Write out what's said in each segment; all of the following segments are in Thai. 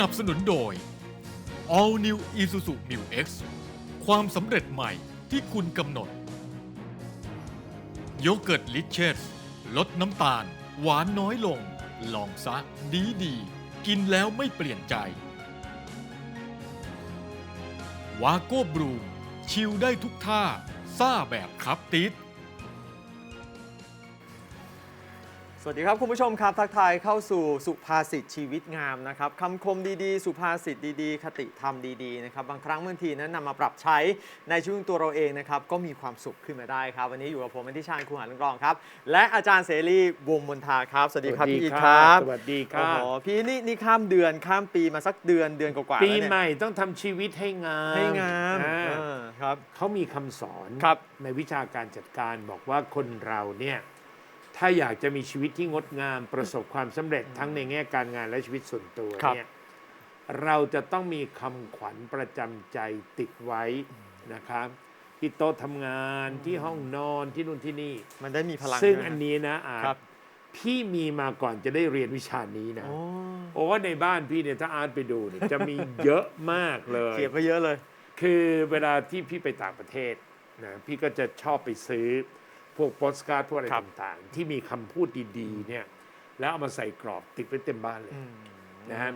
นับสนุนโดย All New Isuzu Mu X ความสำเร็จใหม่ที่คุณกำหนด โยเกิร์ตลิเชสลดน้ำตาล หวานน้อยลง ลองซะดีดีกินแล้วไม่เปลี่ยนใจ วาโก้บรูมชิลได้ทุกท่า ซ่าแบบครับติด สวัสดีครับ คุณผู้ชมครับ ทักทายเข้าสู่สุภาษิตชีวิตงามนะครับคำคมดีๆ สุภาษิตดีๆ คติธรรมดีๆนะครับบางครั้งบางทีนั้นนำมาปรับใช้ในชีวิตของตัวเราเองนะครับก็มีความสุขขึ้นมาได้ครับ วันนี้อยู่กับผมอธิชาญครูหาลุงกรองครับ และอาจารย์เสรีวงศ์มนทาครับ สวัสดีครับพี่อีกครับสวัสดีคโอ้รับโหพี่นี่นี่ข้ามเดือนข้ามปีมาสักเดือนเดือนกว่าๆปีแล้วเนี่ยใหม่ต้องทำชีวิตให้งามให้งามอ่เออครับเขามีคำสอนครับในวิชาการจัดการบอกว่าคนเราเนี่ย ถ้าอยากจะมีชีวิตที่งดงามประสบความสำเร็จทั้งในแง่การงานและชีวิตส่วนตัวครับ เนี่ยเราจะต้องมีคำขวัญประจำใจติดไว้นะครับ ที่โต๊ะทำงานที่ห้องนอนที่นู่นที่นี่ มันได้มีพลังซึ่งใช่ไหมอันนี้นะอาจครับพี่มีมาก่อนจะได้เรียนวิชานี้นะ โอ้โอ้ในบ้านพี่เนี่ยถ้าอาร์ตไปดูเนี่ยจะมีเยอะมากเลยเขียนไปเยอะเลย คือเวลาที่พี่ไปต่างประเทศนะพี่ก็จะชอบไปซื้อพ วกโปสการ์ดพวกอะไรครับ ต่างๆ ที่มีคำพูดดี ๆ เนี่ย แล้วเอามาใส่กรอบติดไว้เต็มบ้านเลยนะฮะ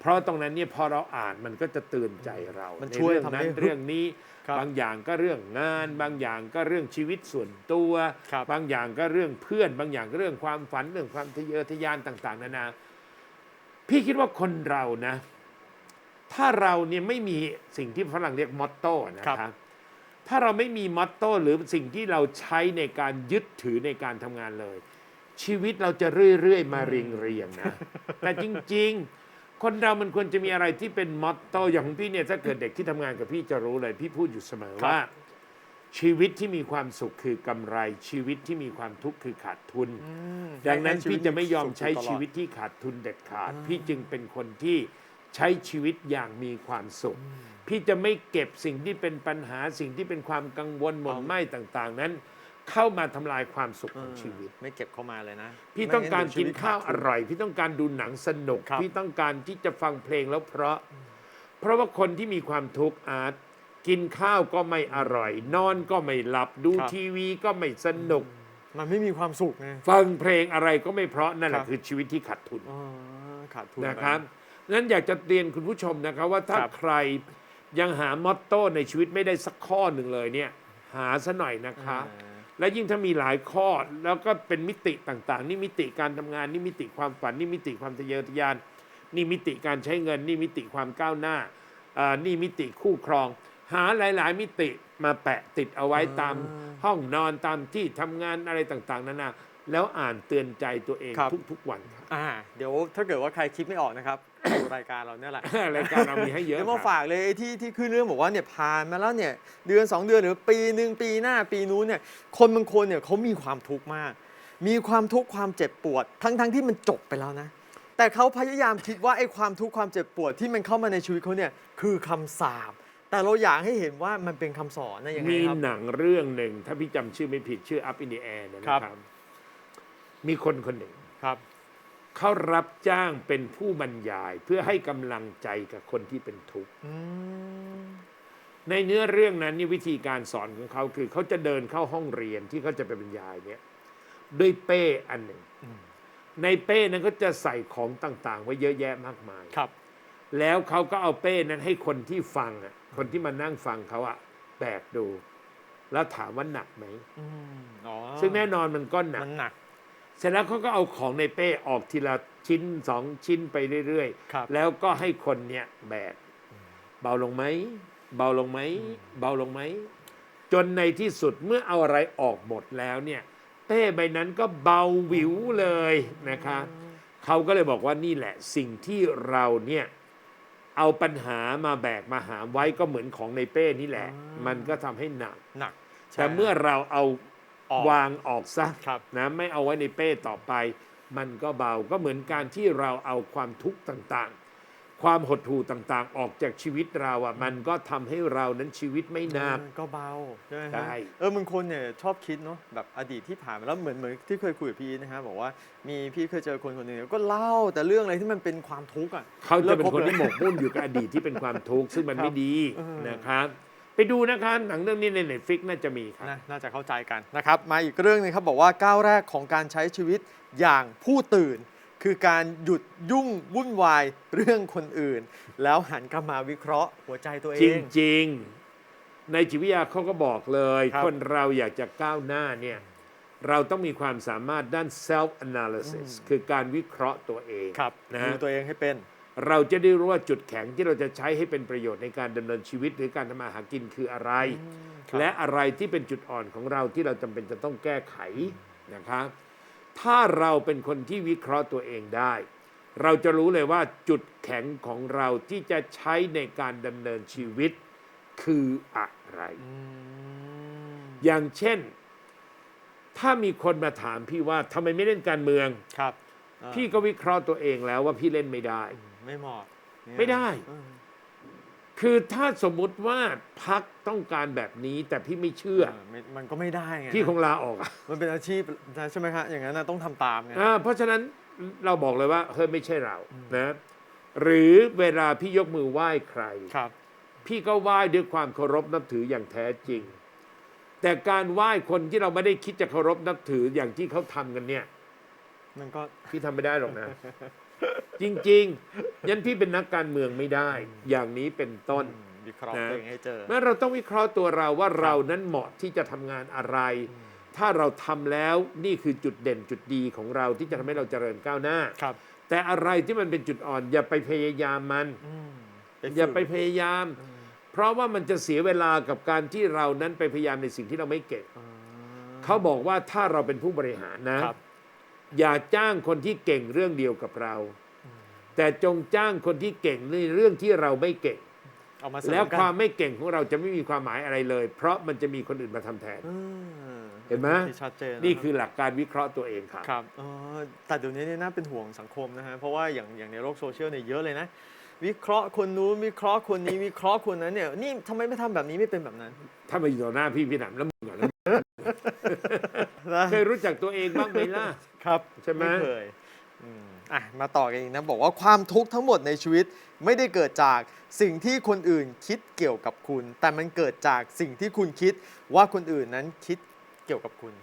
เพราะตรงนั้นเนี่ยพอเราอ่านมันก็จะเตือนใจเรามันในช่วยเรื่องทำให้นั้นฮึบเรื่องนี้ ครับบางอย่างก็เรื่องงาน บางอย่างก็เรื่องชีวิตส่วนตัว ครับ บางอย่างก็เรื่องเพื่อน บางอย่างก็เรื่องความฝันเรื่องความทะเยอทะยานต่าง ๆ นานา พี่คิดว่าคนเรานะ ถ้าเราเนี่ยไม่มีสิ่งที่ฝรั่งเรียกมอตโต้นะคครัรับ บ ถ้าเราไม่มีมอตโต้หรือสิ่งที่เราใช้ในการยึดถือในการทำงานเลย ชีวิตเราจะเรื่อยๆ มาเรียงเรียงๆนะ แต่จริงๆ คนเรามันควรจะมีอะไรที่เป็นมอตโต้อย่างของพี่เนี่ยถ้าเกิดเด็กที่ทำงานกับพี่จะรู้เลย พี่พูดอยู่เสมอครับว่า ชีวิตที่มีความสุขคือกำไร ชีวิตที่มีความทุกข์คือขาดทุนอืมดังนั้นให้ชีพี่จะไม่ยอมใช้สุขตลดชีวิตที่ขาดทุนเด็ดขาดอ่าพี่จึงเป็นคนที่ ใช้ชีวิตอย่างมีความสุข พี่จะไม่เก็บสิ่งที่เป็นปัญหาสิ่งที่เป็นความกังวลหม่นไหมต่างๆ นั้น เข้ามาทำลายความสุขของชีวิต ไม่เก็บเข้ามาเลยนะพี่ต้องการกินข้าวไม่องั้นเดี๋ยชีวิตร่อย พี่ต้องการดูหนังสนุก ครับ พี่ต้องการที่จะฟังเพลงแล้วเพราะ เพราะว่าคนที่มีความทุกข์อาจกินข้าวก็ไม่อร่อย นอนก็ไม่หลับดูครับทีวีก็ไม่สนุก มันไม่มีความสุขไงฟังเพลงอะไรก็ไม่เพราะนั่นแหครัละบคือชีวิตที่ขาดทุน อ๋อขาดทุนนะครับ นั้นอยากจะเตือนคุณผู้ชมนะครับว่าถ้าครับใครยังหามอตโต้ในชีวิตไม่ได้สักข้อหนึ่งเลยเนี่ยหาซะหน่อยนะคะอ่าและยิ่งถ้ามีหลายข้อแล้วก็เป็นมิติต่างๆ นี่มิติการทำงานนี่มิติความฝันนี่มิติความทะเยอทะยาน นี่มิติการใช้เงิน นี่มิติความก้าวหน้าอ่านี่มิติคู่ครอง หาหลาย ๆ มิติมาแปะติดเอาไว้ตามห้องนอนตามที่ทำงานอะไรต่างๆนานา แล้วอ่านเตือนใจตัวเองครับ ทุกๆวันครับ อ่าเดี๋ยวถ้าเกิดว่าใครคิดไม่ออกนะครับ ดูรายการเราเนี่ยแหละ รายการเรามีให้เยอะเดี๋ยวมาครับ ฝากเลยไอ้ที่ที่ขึ้นเรื่องบอกว่าเนี่ยผ่านมาแล้วเนี่ยเดือน 2 เดือนหรือปีหนึ่งปีหน้าปีนู้นเนี่ยคนบางคนเนี่ยเขามีความทุกข์มาก มีความทุกข์ความเจ็บปวด ทั้งทั้งที่มันจบไปแล้วนะ แต่เขาพยายามคิดว่าไอ้ความทุกข์ความเจ็บปวดที่มันเข้ามาในชีวิตเขาเนี่ยคือคำสาปแต่เราอยากให้เห็นว่ามันเป็นคำสอนนะยังไงมีครับ หนังเรื่องหนึ่ง ถ้าพี่จำชื่อไม่ผิดชื่อ Up in the Air เนี่ยครันะบครับ มีคนคนหนึ่งครับเขารับจ้างเป็นผู้บรรยายเพื่อให้กำลังใจกับคนที่เป็นทุกข์อืมในเนื้อเรื่องนั้นนี่วิธีการสอนของเขาคือเขาจะเดินเข้าห้องเรียนที่เขาจะไปบรรยายเนี่ยด้วยเป้อันหนึ่งในเป้นั้นก็จะใส่ของต่าง ๆ ไว้เยอะแยะมากมายครับ แล้วเขาก็เอาเป้นั้นให้คนที่ฟังอะ คนที่มานั่งฟังเขาอะแบกดู แล้วถามว่าหนักไหมอืมอ๋อซึ่งแน่นอนมันก็หนักมันหนัก เสร็จแล้วเขาก็เอาของในเป้ออกทีละชิ้นสองชิ้นไปเรื่อยครับ ๆ แล้วก็ให้คนเนี่ยแบกเบาลงไหมเบาลงไหมเบาลงไหมจนในที่สุดเมื่อเอาอะไรออกหมดแล้วเนี่ย เป้ใบนั้นก็เบาหวิวเลยนะคะเขาก็เลยบอกว่านี่แหละสิ่งที่เราเนี่ยเอาปัญหามาแบกมาหามไว้ก็เหมือนของในเป้นี่แหละอ่ามัมันก็ทำให้หนัก หนักใช่แต่เมื่อเราเอา ออกวางออกซะครับนะไม่เอาไว้ในเป้ต่อไป มันก็เบาก็เหมือนการที่เราเอาความทุกข์ต่างๆ ความหดหู่ต่างๆ ออกจากชีวิตเราอะมันก็ทำให้เรานั้นชีวิตไม่หนัก เออก็เบาใช่ไหมใช่ฮะเออบางคนเนี่ยชอบคิดเนาะแบบอดีตที่ผ่านมาแล้วเหมือนเหมือนที่เคยคุยกับพี่นะฮะบอกว่ามีพี่เคยเจอคนคนหนึ่งก็เล่าแต่เรื่องอะไรที่มันเป็นความทุกข์อะเขาจะเป็นคนเลิกคบเลยที่หมกมุ่นอยู่กับอดีตที่เป็นความทุกข์ซึ่งมันครับไม่ดีเออนะครับ ไปดูนะคะหนังเรื่องนี้ใน Netflix น่าจะมีครับนะน่าจะเข้าใจกันนะครับมาอีกเรื่องหนึงครับบอกว่าก้าวแรกของการใช้ชีวิตอย่างผู้ตื่น คือการหยุดยุ่งวุ่นวายเรื่องคนอื่น แล้วหันกลับมาวิเคราะห์หัวใจตัวเอจง ริง ๆ ในจิตวิทยาเขาก็บอกเลย ครับ คนเราอยากจะก้าวหน้าเนี่ยเราต้องมีความสามารถด้าน self analysis คือการวิเคราะห์ตัวเองครับนะดูฮะ ตัวเองให้เป็น เราจะได้รู้ว่าจุดแข็งที่เราจะใช้ให้เป็นประโยชน์ในการดำเนินชีวิตหรือการทำมาหากินคืออะไรครับและอะไรที่เป็นจุดอ่อนของเราที่เราจำเป็นจะต้องแก้ไขนะครับ ถ้าเราเป็นคนที่วิเคราะห์ตัวเองได้ เราจะรู้เลยว่าจุดแข็งของเราที่จะใช้ในการดำเนินชีวิตคืออะไรอืมอย่างเช่น ถ้ามีคนมาถามพี่ว่าทำไมไม่เล่นการเมืองครับเออพี่ก็วิเคราะห์ตัวเองแล้วว่าพี่เล่นไม่ได้ ไม่เหมาะเนี่ยไม่ได้ เออคือถ้าสมมุติว่าพักต้องการแบบนี้แต่พี่ไม่เชื่อ เออไม่มันก็ไม่ได้ไงพี่คงลาออกอะมันเป็นอาชีพใช่ไหมครับอย่างนั้นนะต้องทำตามไงอ่าเพราะฉะนั้นเราบอกเลยว่าเฮ้ยไม่ใช่เรานะหรือเวลาพี่ยกมือไหว้ใคร ครับ พี่ก็ไหว้ด้วยความเคารพนับถืออย่างแท้จริง แต่การไหว้คนที่เราไม่ได้คิดจะเคารพนับถืออย่างที่เขาทำกันเนี่ย มันก็พี่ทำไม่ได้หรอกนะ จริงๆ ยันพี่เป็นนักการเมืองไม่ได้ อย่างนี้เป็นต้นอืมวิเคราะห์นะ ตัวเองให้เจอ แม้เราต้องวิเคราะห์ตัวเราว่าเรานั้นเหมาะที่จะทำงานอะไร ถ้าเราทำแล้วนี่คือจุดเด่นจุดดีของเราที่จะทำให้เราเจริญก้าวหน้า ครับแต่อะไรที่มันเป็นจุดอ่อน อย่าไปพยายามมัน อืมอย่าไปฝึกพยายามอืมเพราะว่ามันจะเสียเวลากับการที่เรานั้นไปพยายามในสิ่งที่เราไม่เก่งอ่าเขาบอกว่าถ้าเราเป็นผู้บริหารนะ ครับ อย่าจ้างคนที่เก่งเรื่องเดียวกับเรา แต่จงจ้างคนที่เก่งในเรื่องที่เราไม่เก่ง เอามาเสริมแล้วกันความไม่เก่งของเราจะไม่มีความหมายอะไรเลย เพราะมันจะมีคนอื่นมาทำแทน อืมเห็นไหม ที่ชัดเจนนี่คือหลักการวิเคราะห์ตัวเองครับ ครับเออแต่เดี๋ยวนี้เนี่ยน่าเป็นห่วงสังคมนะฮะเพราะว่าอย่างอย่างในโลกโซเชียลเนี่ยเยอะเลยนะ วิเคราะห์คนนู้นวิเคราะห์คนนี้วิเคราะห์คนนั้นเนี่ยนี่ทำไมไม่ทำแบบนี้ไม่เป็นแบบนั้น ถ้ามาอยู่ต่อหน้าพี่พี่หนำแล้วมึงก่อนนะ นะเคยรู้จักตัวเองบ้างไหมล่ะ ครับใช่ไหม เคยอืมอะมาต่อกันอีกนะ บอกว่าความทุกข์ทั้งหมดในชีวิตไม่ได้เกิดจากสิ่งที่คนอื่นคิดเกี่ยวกับคุณ แต่มันเกิดจากสิ่งที่คุณคิดว่าคนอื่นนั้นคิดเกี่ยวกับคุณ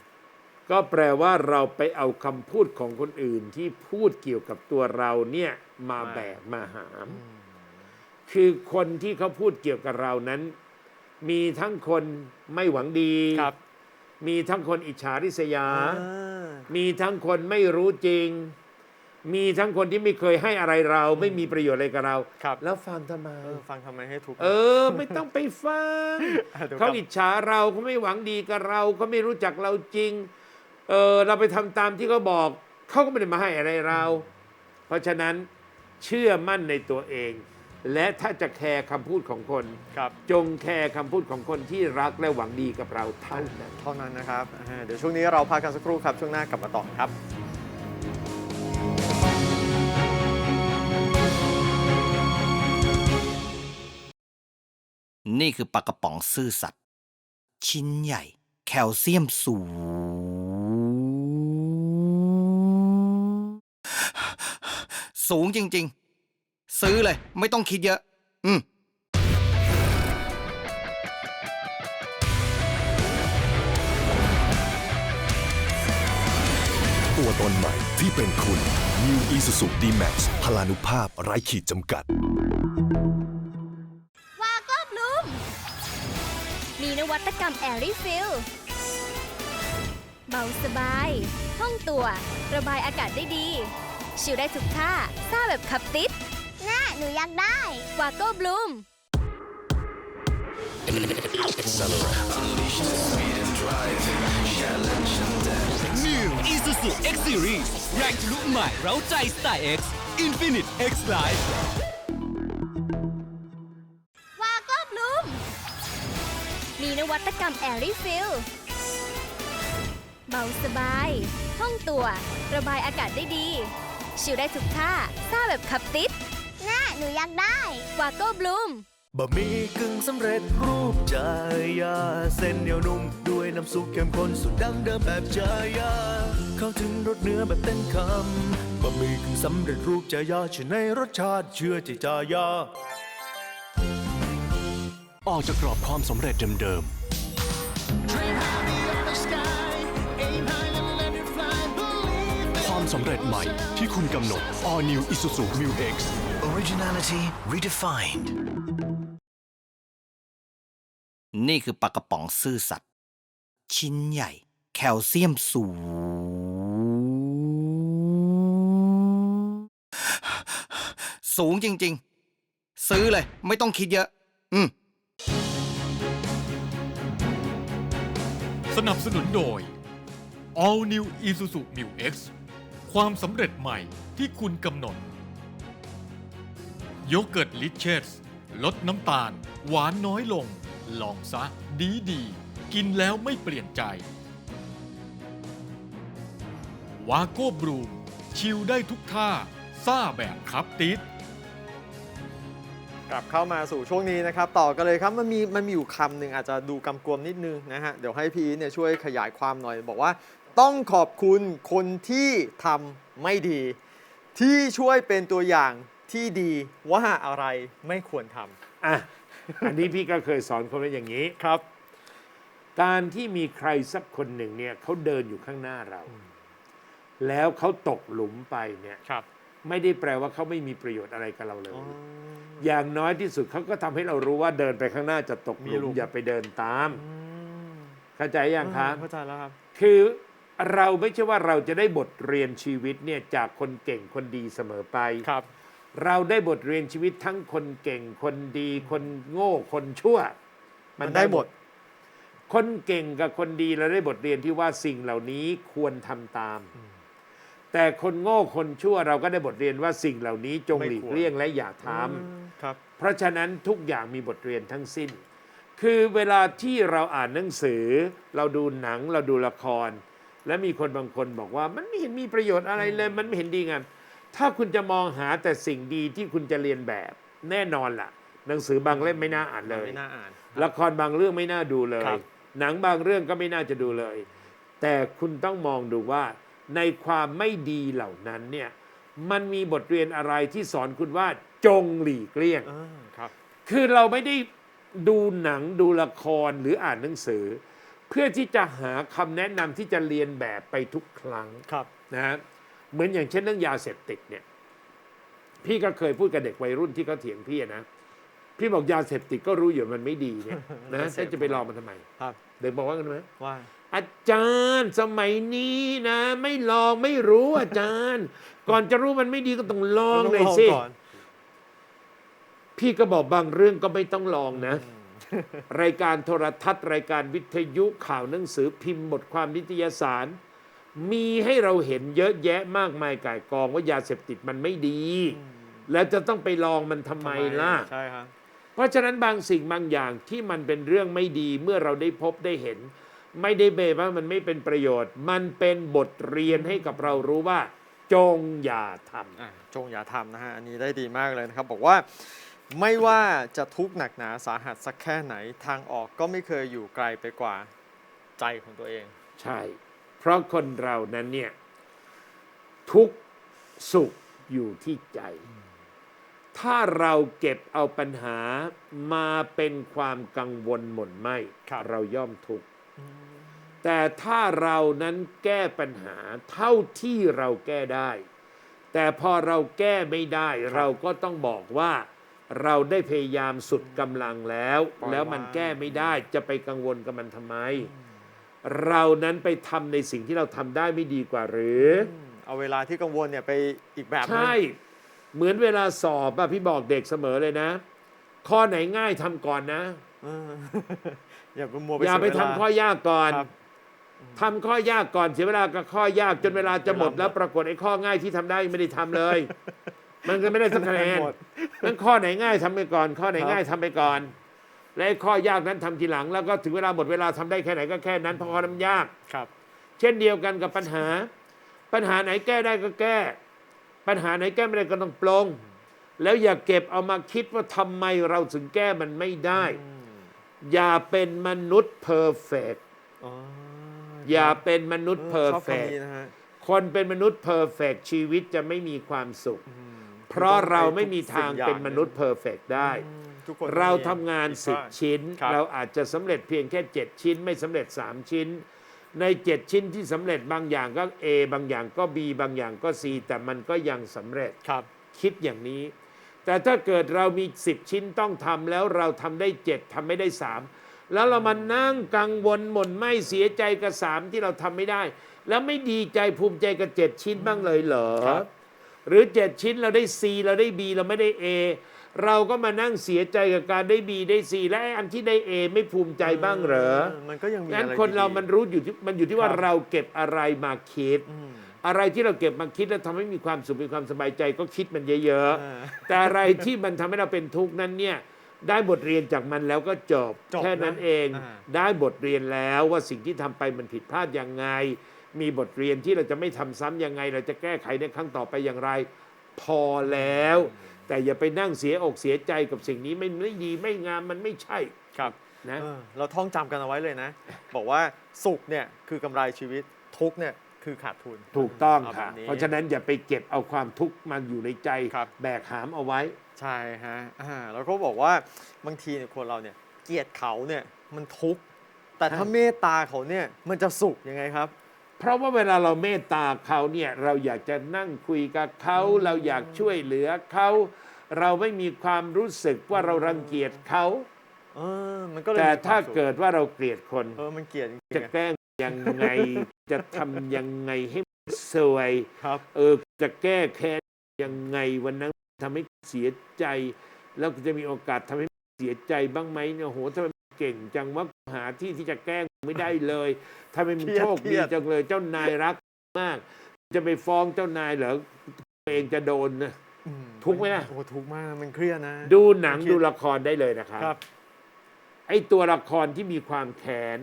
ก็แปลว่าเราไปเอาคำพูดของคนอื่นที่พูดเกี่ยวกับตัวเราเนี่ยมามา แบกมาหาม คือคนที่เขาพูดเกี่ยวกับเรานั้น มีทั้งคนไม่หวังดี ครับ มีทั้งคนอิจฉาริษยาอ่ามีทั้งคนไม่รู้จริง มีทั้งคนที่ไม่เคยให้อะไรเรา ไม่มีประโยชน์อะไรกับเรา ครับแล้วฟังทำไม เออฟังทำไมให้ทุกข์ เออ ไม่ต้องไปฟังอะเดี๋ยวเขากลับอิจฉาเราเขาไม่หวังดีกับเราเขาไม่รู้จักเราจริง เออเราไปทำตามที่เขาบอก เขาก็ไม่ได้มาให้อะไรเรา เพราะฉะนั้นเชื่อมั่นในตัวเอง และถ้าจะแคร์คำพูดของคน ครับ จงแคร์คำพูดของคนที่รักและหวังดีกับเราเท่านั้น เท่านั้นนะครับอ่าเดี๋ยวช่วงนี้เราพักกันสักครู่ครับ ช่วงหน้ากลับมาต่อครับ นี่คือปลากระป๋องซื่อสัตย์ชิ้นใหญ่ แคลเซียมสูง สูงจริง ๆ ซื้อเลย ไม่ต้องคิดเยอะ อืมตัวตนใหม่ที่เป็นคุณ New Isuzu D-Max พลานุภาพไร้ขีดจำกัด วาก็บลูม มีนวัตกรรมแอรีฟิลเบาสบายห้องตัว ระบายอากาศได้ดี ชิลได้ทุกท่าซ่าแบบขับติดน่า หนูอยากได้วาก็บลูม New Isuzu X Series แรงทะลุใหม่เร้าใจสไตล์ X Infinite X Life วาก็บลูม มีนวัตกรรมแอรีฟิลเบาสบายห้องตัว ระบายอากาศได้ดี ชิลได้ทุกท่าซ่าแบบขับติด น่าหนูนูอยากได้วาโก้บลูมบะหมี่กึ่งสำเร็จรูปจายา เส้นเหนียวนุ่ม ด้วยน้ำซุปเข้มข้นสุดดั้งเดิมแบบจายา เข้าถึงรสเนื้อแบบเต็มคำบะหมี่กึ่งสำเร็จรูปจายาเชื่อในรสชาติเชื่อใจจายา ออกจากกรอบความสำเร็จเดิมๆ สำเร็จใหม่ที่คุณกำหนด All New Isuzu Mu X Originality redefined นี่คือปลากระป๋องซื่อสัตย์ชิ้นใหญ่ แคลเซียมสูง สูงจริง ๆ ซื้อเลย ไม่ต้องคิดเยอะ อืม สนับสนุนโดย All New Isuzu Mu X ความสำเร็จใหม่ที่คุณกำหนด โยเกิร์ตลิเชสลดน้ำตาล หวานน้อยลง ลองซะ ดีดีๆกินแล้วไม่เปลี่ยนใจ วาโก้บรูม ชิลได้ทุกท่า ซ่าแบบครับติดกลับเข้ามาสู่ช่วงนี้นะครับ ต่อกันเลยครับมันมีมันมีอยู่คำหนึ่งอาจจะดูกำกวมนิดนึงนะฮะ เดี๋ยวให้พี่อีทเนี่ยช่วยขยายความหน่อย บอกว่า ต้องขอบคุณคนที่ทำไม่ดี ที่ช่วยเป็นตัวอย่างที่ดีว่าอะไรไม่ควรทำอะ อันนี้พี่ก็เคยสอนคนไว้อย่างนี้ครับ การที่มีใครสักคนหนึ่งเนี่ยเขาเดินอยู่ข้างหน้าเรา แล้วเขาตกหลุมไปเนี่ย ครับไม่ได้แปลว่าเขาไม่มีประโยชน์อะไรกับเราเลย อย่างน้อยที่สุดเขาก็ทำให้เรารู้ว่าเดินไปข้างหน้าจะตกหมีลุหลุมม อย่าไปเดินตาม เข้าใจยังครับเข้าใจแล้วครับ คือ เราไม่ใช่ว่าเราจะได้บทเรียนชีวิตเนี่ยจากคนเก่งคนดีเสมอไป ครับ เราได้บทเรียนชีวิตทั้งคนเก่งคนดีคนโง่คนชั่ว มันได้หมด คนเก่งกับคนดีเราได้บทเรียนที่ว่าสิ่งเหล่านี้ควรทำตาม แต่คนโง่คนชั่วเราก็ได้บทเรียนว่าสิ่งเหล่านี้จงไม่หลีกควร เลี่ยงและอย่าทอืมครับำเพราะฉะนั้นทุกอย่างมีบทเรียนทั้งสิ้น คือเวลาที่เราอ่านหนังสือ เราดูหนังเราดูละคร และมีคนบางคนบอกว่ามันไม่เห็นมีประโยชน์อะไรเลย มันไม่เห็นดีงามถ้าคุณจะมองหาแต่สิ่งดีที่คุณจะเรียนแบบ แน่นอนล่ะ หนังสือบางเล่มไม่น่าอ่านเลย ไม่น่าอ่าน ละครบางเรื่องไม่น่าดูเลย ครับ หนังบางเรื่องก็ไม่น่าจะดูเลย แต่คุณต้องมองดูว่าในความไม่ดีเหล่านั้นเนี่ยมันมีบทเรียนอะไรที่สอนคุณว่าจงหลีกเลี่ยง อ่าครับ คือเราไม่ได้ดูหนังดูละครหรืออ่านหนังสือเพื่อที่จะหาคำแนะนำที่จะเรียนแบบไปทุกครั้งครับนะฮะเหมือนอย่างเช่นเรื่องยาเสพติดเนี่ยพี่ก็เคยพูดกับเด็กวัยรุ่นที่เขาเถียงพี่นะพี่บอกยาเสพติดก็รู้อยู่มันไม่ดีเนี่ยนะไม่เสพฉันจะไปลองมันทำไมครับเด็กบอกว่ากันไหมว่าอาจารย์สมัยนี้นะ ไม่ลองไม่รู้อาจารย์ ก่อนจะรู้มันไม่ดีก็ต้องลองต้เลยลงสิก่อนพี่ก็บอกบางเรื่องก็ไม่ต้องลองนะ รายการโทรทัศน์ รายการวิทยุข่าวหนังสือพิมพ์บทความนิตยสาร มีให้เราเห็นเยอะแยะมากมายก่ายกองว่ายาเสพติดมันไม่ดี แล้วจะต้องไปลองมันทำไมล่ะ ใช่ครับเพราะฉะนั้นบางสิ่งบางอย่างที่มันเป็นเรื่องไม่ดีเมื่อเราได้พบได้เห็น ไม่ได้เบว่ามันไม่เป็นประโยชน์ มันเป็นบทเรียนให้กับเรารู้ว่า จงอย่าทำ อะจงอย่าทำนะฮะ อันนี้ได้ดีมากเลยนะครับ บอกว่า ไม่ว่าจะทุกข์หนักหนาสาหัสสักแค่ไหนทางออกก็ไม่เคยอยู่ไกลไปกว่าใจของตัวเอง ใช่ เพราะคนเรานั้นเนี่ย ทุกข์สุขอยู่ที่ใจ ถ้าเราเก็บเอาปัญหามาเป็นความกังวลหม่นไหมครับเราย่อมทุกข์แต่ถ้าเรานั้นแก้ปัญหาเท่าที่เราแก้ได้ แต่พอเราแก้ไม่ได้ เราก็ต้องบอกว่า เราได้พยายามสุดกำลังแล้วปล่อยแล้วมันวางแก้ไม่ได้จะไปกังวลกับมันทำไม เรานั้นไปทำในสิ่งที่เราทำได้ไม่ดีกว่าหรืออืมเอาเวลาที่กังวลเนี่ยไปอีกแบบหนึงใช่ เหมือนเวลาสอบอะพี่บอกเด็กเสมอเลยนะ ข้อไหนง่ายทำก่อนนะเอออย่าไปมัวไปอย่าไปเสีทำเวลข้อยากก่อนครับ ทำข้อยากก่อนเสียเวลากับข้อยากจนเวลาจะหมดเวลาหมดแล้วปรากฏไอ้ข้อง่ายที่ทำได้ไม่ได้ทำเลย มันก็ไม่ได้สักคะแนนหมดนั้นข้อไหนง่ายทำไปก่อน ข้อไหนครับง่ายทำไปก่อน และไอ้ข้อยากนั้นทำทีหลัง แล้วก็ถึงเวลาหมดเวลาทำได้แค่ไหนก็แค่นั้นเพราะข้อนั้นยากครับ เช่นเดียวกันกับปัญหา ปัญหาไหนแก้ได้ก็แก้ ปัญหาไหนแก้ไม่ได้ก็ต้องปลง แล้วอย่าเก็บเอามาคิดว่าทำไมเราถึงแก้มันไม่ได้ อย่าเป็นมนุษย์เพอร์เฟกอ๋ออย่าเป็นมนุษย์เพอร์ชอบเฟกคำนี้นะฮะคนเป็นมนุษย์เพอร์เฟกชีวิตจะไม่มีความสุข เพราะเราไม่มีทางเป็นมนุษย์เพอร์เฟกได้อืมทุกคนเรามีทำงานผิดพสิบลาดชิ้น ครับ เราอาจจะสำเร็จเพียงแค่ 7 ชิ้น ไม่สำเร็จ 3 ชิ้น ใน 7 ชิ้นที่สำเร็จบางอย่างก็ A บางอย่างก็ B บางอย่างก็ C แต่มันก็ยังสำเร็จครับ คิดอย่างนี้ แต่ถ้าเกิดเรามี 10 ชิ้นต้องทำแล้วเราทำได้ 7ทำไม่ได้ 3 แล้วเรามานั่งกังวลหม่นไม่เสียใจกับสามที่เราทำไม่ได้ แล้วไม่ดีใจภูมิใจกับ 7 ชิ้นบ้างเลยเหรอ ครับ หรือ 7 ชิ้นเราได้ C เราได้ B เราไม่ได้ A เราก็มานั่งเสียใจกับการได้ B ได้ C และไอ้อันที่ได้ A ไม่ภูมิใจบ้างเหรอมันก็ยังมีงั้นอะไรคนเราดีๆ มันรู้อยู่ที่มันอยู่ที่ว่าครับ เราเก็บอะไรมาคิดอืมอะไรที่เราเก็บมาคิดแล้วทำให้มีความสุขมีความสบายใจก็คิดมันเยอะอ่าๆแต่อะไรที่มันทำให้เราเป็นทุกข์นั้นเนี่ยได้บทเรียนจากมันแล้วก็จบจบแค่นั้นนะเอง อ่า ได้บทเรียนแล้วว่าสิ่งที่ทำไปมันผิดพลาดยังไง มีบทเรียนที่เราจะไม่ทำซ้ำยังไง เราจะแก้ไขในครั้งต่อไปอย่างไร พอแล้ว แต่อย่าไปนั่งเสียอกเสียใจกับสิ่งนี้ไม่ไม่ดีไม่งามมันไม่ใช่ครับนะเออเราท่องจำกันเอาไว้เลยนะ บอกว่าสุขเนี่ยคือกำไรชีวิตทุกข์เนี่ยคือขาดทุนถูกต้องเาค่ะแบบนี้เพราะฉะนั้นอย่าไปเก็บเอาความทุกข์มาอยู่ในใจครับแบกหามเอาไว้ ใช่ฮะอ่าแล้วก็บอกว่าบางทีเนี่ยคนเราเนี่ยเกลียดเขาเนี่ยมันทุกข์แต่ถ้าใช่เมตตาเขาเนี่ยมันจะสุขยังไงครับ เพราะว่าเวลาเราเมตตาเขาเนี่ยเราอยากจะนั่งคุยกับเขาเราอยากช่วยเหลือเขาเราไม่มีความรู้สึกว่าเรารังเกียจเขาเออมันก็เลยแต่มีควมถ้าสุขเกิดว่าเราเกลียดคน เออมันเกลียดจริงจะๆอะแกล้งยังไง จะทำยังไงให้สวย ครับ เออจะแก้แค้นยังไงวันนั้นทำให้เสียใจ แล้วจะมีโอกาสทำให้เสียใจบ้างไหมเนี่ยโอ้โหทำไม เก่งจังว่าหาที่ที่จะแกล้งไม่ได้เลยทำไมมันเครียดโชคเครีดียดจังเลยเจ้านายรักมาก จะไปฟ้องเจ้านายเหรอตัวเองจะโดนนะอืทุกข์ไหมล่ะโอ้ทุกข์มากมันเครียดนะ ดูหนังเครียดูละครได้เลยนะครับครับไอ้ตัวละครที่มีความแค้น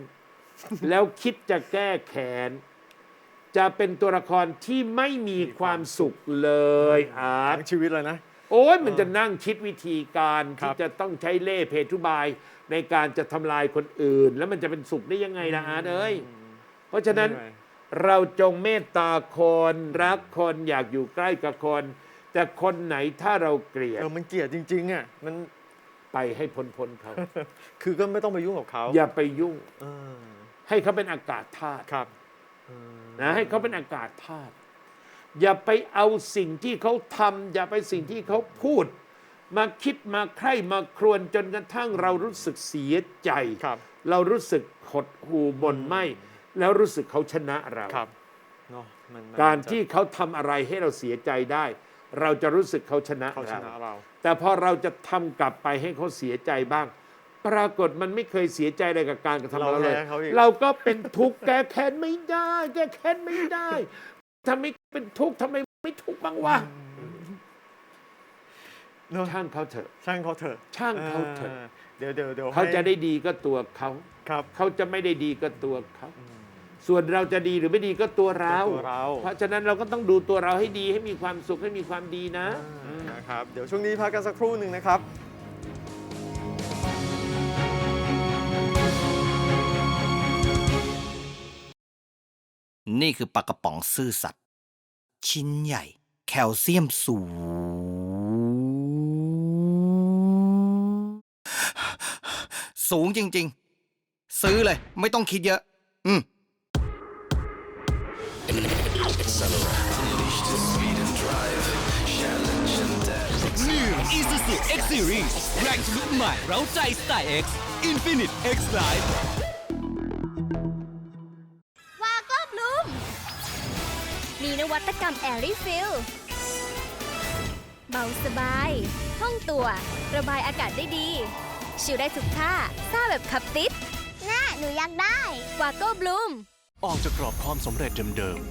แล้วคิดจะแก้แค้นจะเป็นตัวละครที่ไม่มีความสุขเลยอาร์ตทั้งชีวิตเลยนะ โอ้ยมันจะนั่งคิดวิธีการครัที่บ จะต้องใช้เล่ห์เพทุบายในการจะทำลายคนอื่น แล้วมันจะเป็นสุขได้ยังไงล่ะอาร์ตเอ้ยเพราะฉะนั้นเหอยเราจงเมตตาคนรักคนอยากอยู่ใกล้กับคน แต่คนไหนถ้าเราเกลียดเออมันเกลียดจริงๆอะมันไปให้พ้นพ้นๆเขาคือก็ไม่ต้องไปยุ่งกับเขาอย่าไปยุ่งเออให้เขาเป็นอากาศธาตุครับเออนะให้เขาเป็นอากาศธาตุ อย่าไปเอาสิ่งที่เขาทำอย่าไปสิ่งที่เขาพูด มาคิดมาใคร่มาครวญจนกระทั่งเรารู้สึกเสียใจครับเรารู้สึกหดหู่บ่นไหมแล้วรู้สึกเขาชนะเราครับเนาะมันมันการจะที่เขาทำอะไรให้เราเสียใจได้ เราจะรู้สึกเขาชนะเขาชเรานะเรา แต่พอเราจะทำกลับไปให้เขาเสียใจบ้าง ปรากฏมันไม่เคยเสียใจอะไรกับการกระทำของเราเลยเราแพ้เขาอีกเราก็เป็นทุกข์แก้แค้นไม่ได้ แก้แค้นไม่ได้ ทำไมเป็นทุกข์ทำไมไม่ทุกข์บ้างวะเนอะช่างเขาเถอะ ช่างเขาเถอะช่างเขาเถอะเดี๋ยวเดี๋ยวเดี๋ยวเขาให้จะได้ดีก็ตัวเขาครับเขาจะไม่ได้ดีก็ตัวเขาส่วนเราจะดีหรือไม่ดีก็ตัวเราตัวเรา เพราะฉะนั้นเราก็ต้องดูตัวเราให้ดีให้มีความสุขให้มีความดีนะนะครับ เดี๋ยวช่วงนี้พักกันสักครู่หนึ่งนะครับ นี่คือปลากระป๋องซื่อสัตย์ชิ้นใหญ่ แคลเซียมสูง สูงจริง ๆ ซื้อเลย ไม่ต้องคิดเยอะ อืม New Isuzu X Series แรงทะลุใหม่เร้าใจสไตล์ X Infinite X Life วัตกรรมแอรี่ฟิลเบาสบายห้องตัว ระบายอากาศได้ดี ชิลได้ทุกท่าซ่าแบบขับติดน่าหนูอยากได้ วาก็บลูม ออกจากกรอบความสำเร็จเดิมๆ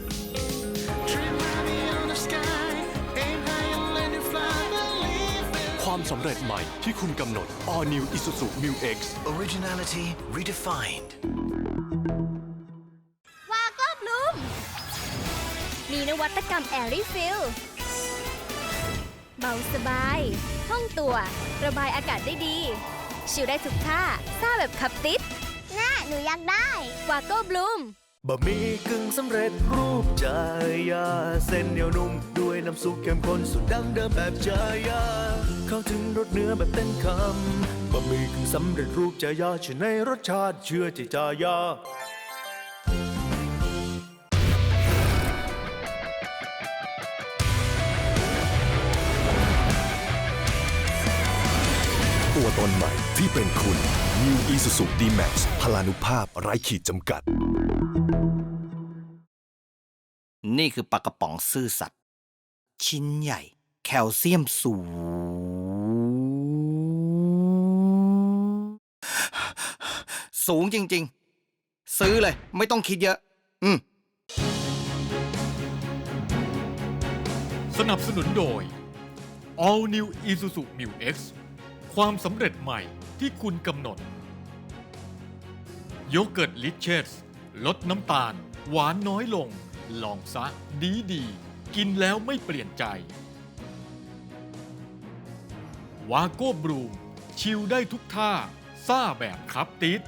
ความสำเร็จใหม่ที่คุณกำหนด All New Isuzu Mu X Originality Redefined ตกรรมแอรี่ฟิลเบาสบายห้องตัว ระบายอากาศได้ดี ชิลได้ทุกท่าซ่าแบบขับติดน่าหนูอยากได้ วาโก้บลูมบะหมี่กึ่งสำเร็จรูปจายา เส้นเหนียวนุ่ม ด้วยน้ำซุปเข้มข้นสูตรดั้งเดิมแบบจายา เข้าถึงรสเนื้อแบบเต็มคำบะหมี่กึ่งสำเร็จรูปจายาเชื่อในรสชาติเชื่อที่จายา ตัวตนใหม่ที่เป็นคุณ New Isuzu D-Max พลานุภาพไร้ขีดจำกัด นี่คือปลากระป๋องซื่อสัตย์ชิ้นใหญ่ แคลเซียมสูง สูงจริง ๆ ซื้อเลย ไม่ต้องคิดเยอะ อืม สนับสนุนโดย All New Isuzu Mu X ความสำเร็จใหม่ที่คุณกำหนด โยเกิร์ตลิเชสลดน้ำตาล หวานน้อยลง ลองซะดีดีๆกินแล้วไม่เปลี่ยนใจ วาโก้บรูม ชิลได้ทุกท่า ซ่าแบบครับติด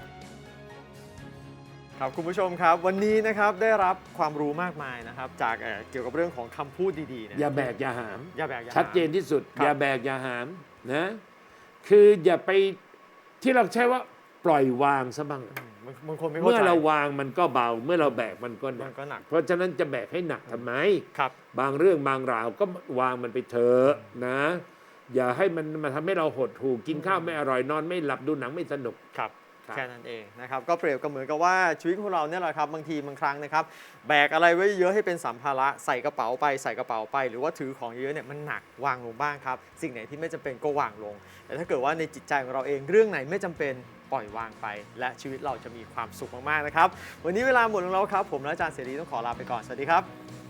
ครับคุณผู้ชมครับ วันนี้นะครับได้รับความรู้มากมายนะครับ จากเอ่อเกี่ยวกับเรื่องของคำพูดดีๆนะอย่าแบกอย่าหาม อย่าแบกอย่าหามชัดเจนที่สุด ครับ อย่าแบกอย่าหามนะ คืออย่าไปที่เราใช้ว่าปล่อยวางซะบ้าง บางบางคนไม่เข้าเมื่อใจเราวางมันก็เบา เมื่อเราแบกมันก็หนัมักนก็หนัก เพราะฉะนั้นจะแบกให้หนักทำไม ครับ บางเรื่องบางราวก็วางมันไปเถอะนะ อย่าให้มันมาทำให้เราหดหู่กินข้าวไม่อร่อยนอนไม่หลับดูหนังไม่สนุก ครับครับ แค่นั้นเองนะครับก็เปรียบกับเหมือนกับว่าชีวิตของเราเนี่ยแหละครับบางทีบางครั้งนะครับแบกอะไรไว้เยอะให้เป็นสัมภาระใส่กระเป๋าไปใส่กระเป๋าไป หรือว่าถือของเยอะเนี่ยมันหนักวางลงบ้างครับสิ่งไหนที่ไม่จำเป็นก็วางลง แต่ถ้าเกิดว่าในจิตใจของเราเองเรื่องไหนไม่จำเป็นปล่อยวางไป และชีวิตเราจะมีความสุขมากๆนะครับวันนี้เวลาหมดลงแล้วครับ ผมและอาจารย์เสรีต้องขอลาไปก่อนสวัสดีครับ